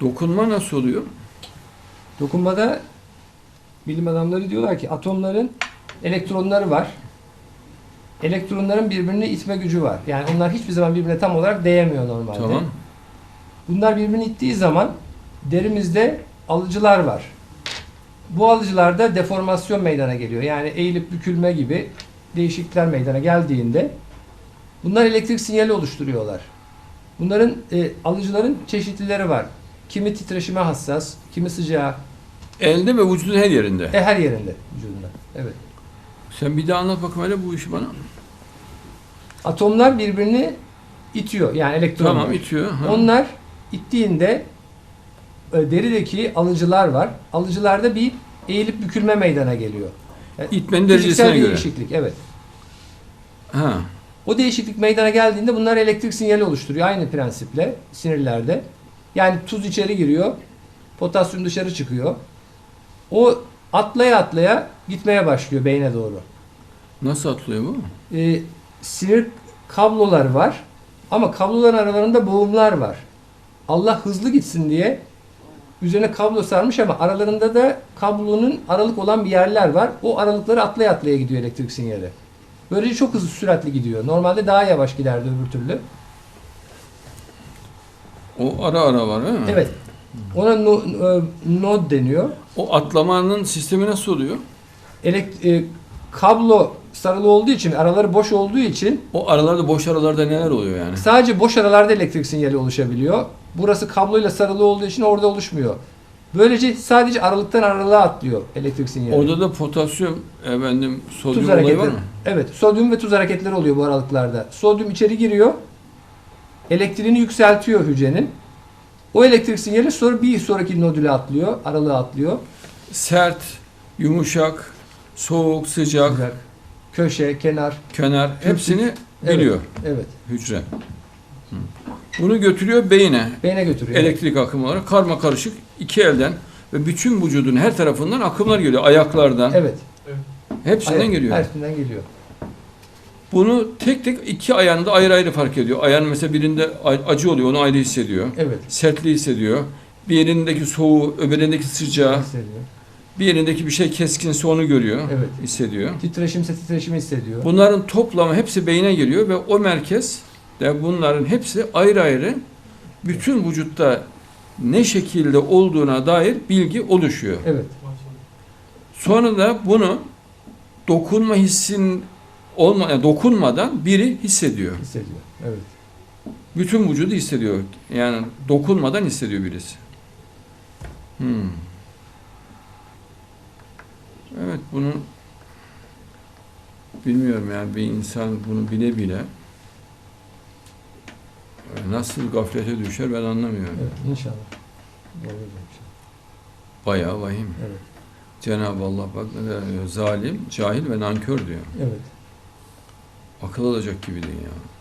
Dokunma nasıl oluyor? Dokunmada bilim adamları diyorlar ki atomların elektronları var. Elektronların birbirini itme gücü var. Yani onlar hiçbir zaman birbirine tam olarak değemiyor normalde. Tamam. Bunlar birbirini ittiği zaman derimizde alıcılar var. Bu alıcılarda deformasyon meydana geliyor. Yani eğilip bükülme gibi değişiklikler meydana geldiğinde bunlar elektrik sinyali oluşturuyorlar. Bunların e, alıcıların çeşitlileri var. Kimi titreşime hassas, kimi sıcağa, Elde ve vücudun her yerinde. e, her yerinde vücudunda. Evet. Sen bir daha anlat bakayım hele bu işi bana. Atomlar birbirini itiyor. Yani elektronlar. Tamam itiyor. Ha. Onlar ittiğinde e, derideki alıcılar var. Alıcılarda bir eğilip bükülme meydana geliyor. Yani İtmenin fiziksel derecesine bir göre. değişiklik. Evet. Ha. O değişiklik meydana geldiğinde bunlar elektrik sinyali oluşturuyor. Aynı prensiple sinirlerde. Yani tuz içeri giriyor. Potasyum dışarı çıkıyor. O atlaya atlaya gitmeye başlıyor beyne doğru. Nasıl atlıyor bu? e, sinir kablolar var ama kabloların aralarında boğumlar var. Allah hızlı gitsin diye üzerine kablo sarmış ama aralarında da kablonun aralık olan bir yerler var. O aralıkları atlaya atlaya gidiyor elektrik sinyali. Böylece çok hızlı süratli gidiyor. Normalde daha yavaş giderdi öbür türlü. O ara ara var değil mi? Evet. Ona no, e, node deniyor. O atlamanın sistemi nasıl oluyor? Elekt, e, kablo sarılı olduğu için, araları boş olduğu için O aralarda boş aralarda neler oluyor yani? Sadece boş aralarda elektrik sinyali oluşabiliyor. Burası kabloyla sarılı olduğu için orada oluşmuyor. Böylece sadece aralıktan aralığa atlıyor elektrik sinyali. Orada da potasyum, efendim, sodyum olayı var mı? Evet, sodyum ve tuz hareketleri oluyor bu aralıklarda. Sodyum içeri giriyor. Elektriğini yükseltiyor hücrenin. O elektrik sinyali sonra bir sonraki nodüle atlıyor, aralığa atlıyor. Sert, yumuşak, soğuk, sıcak, Sıcak, Köşe, kenar. kenar hepsini biliyor Evet. hücre. Hı. Bunu götürüyor beyine. Beyne götürüyor. Elektrik akımı olarak karma karışık iki elden ve bütün vücudun her tarafından akımlar geliyor. Ayaklardan, Evet. hepsinden Ayak- geliyor. Hepsinden geliyor. Bunu tek tek iki ayağında ayrı ayrı fark ediyor. Ayağın mesela birinde acı oluyor, onu ayrı hissediyor. Evet. Sertliği hissediyor. Bir yerindeki soğuğu, öbüründeki sıcağı, Hissediyor. bir yerindeki bir şey keskinse onu görüyor, Evet. hissediyor. Titreşimse titreşimi hissediyor. Bunların toplamı hepsi beyine geliyor ve o merkez de bunların hepsi ayrı ayrı bütün vücutta ne şekilde olduğuna dair bilgi oluşuyor. Evet. Sonra da bunu dokunma hissin olma, yani dokunmadan biri hissediyor. Hissediyor. Evet. Bütün vücudu hissediyor. Yani dokunmadan hissediyor birisi. Hmm. Evet bunu bilmiyorum yani bir insan bunu bile bile nasıl gaflete düşer ben anlamıyorum. Evet. İnşallah. Bayağı vahim. Evet. Cenab-ı Allah bak ne zalim, cahil ve nankör diyor. Evet. Akıl alacak gibi değil ya.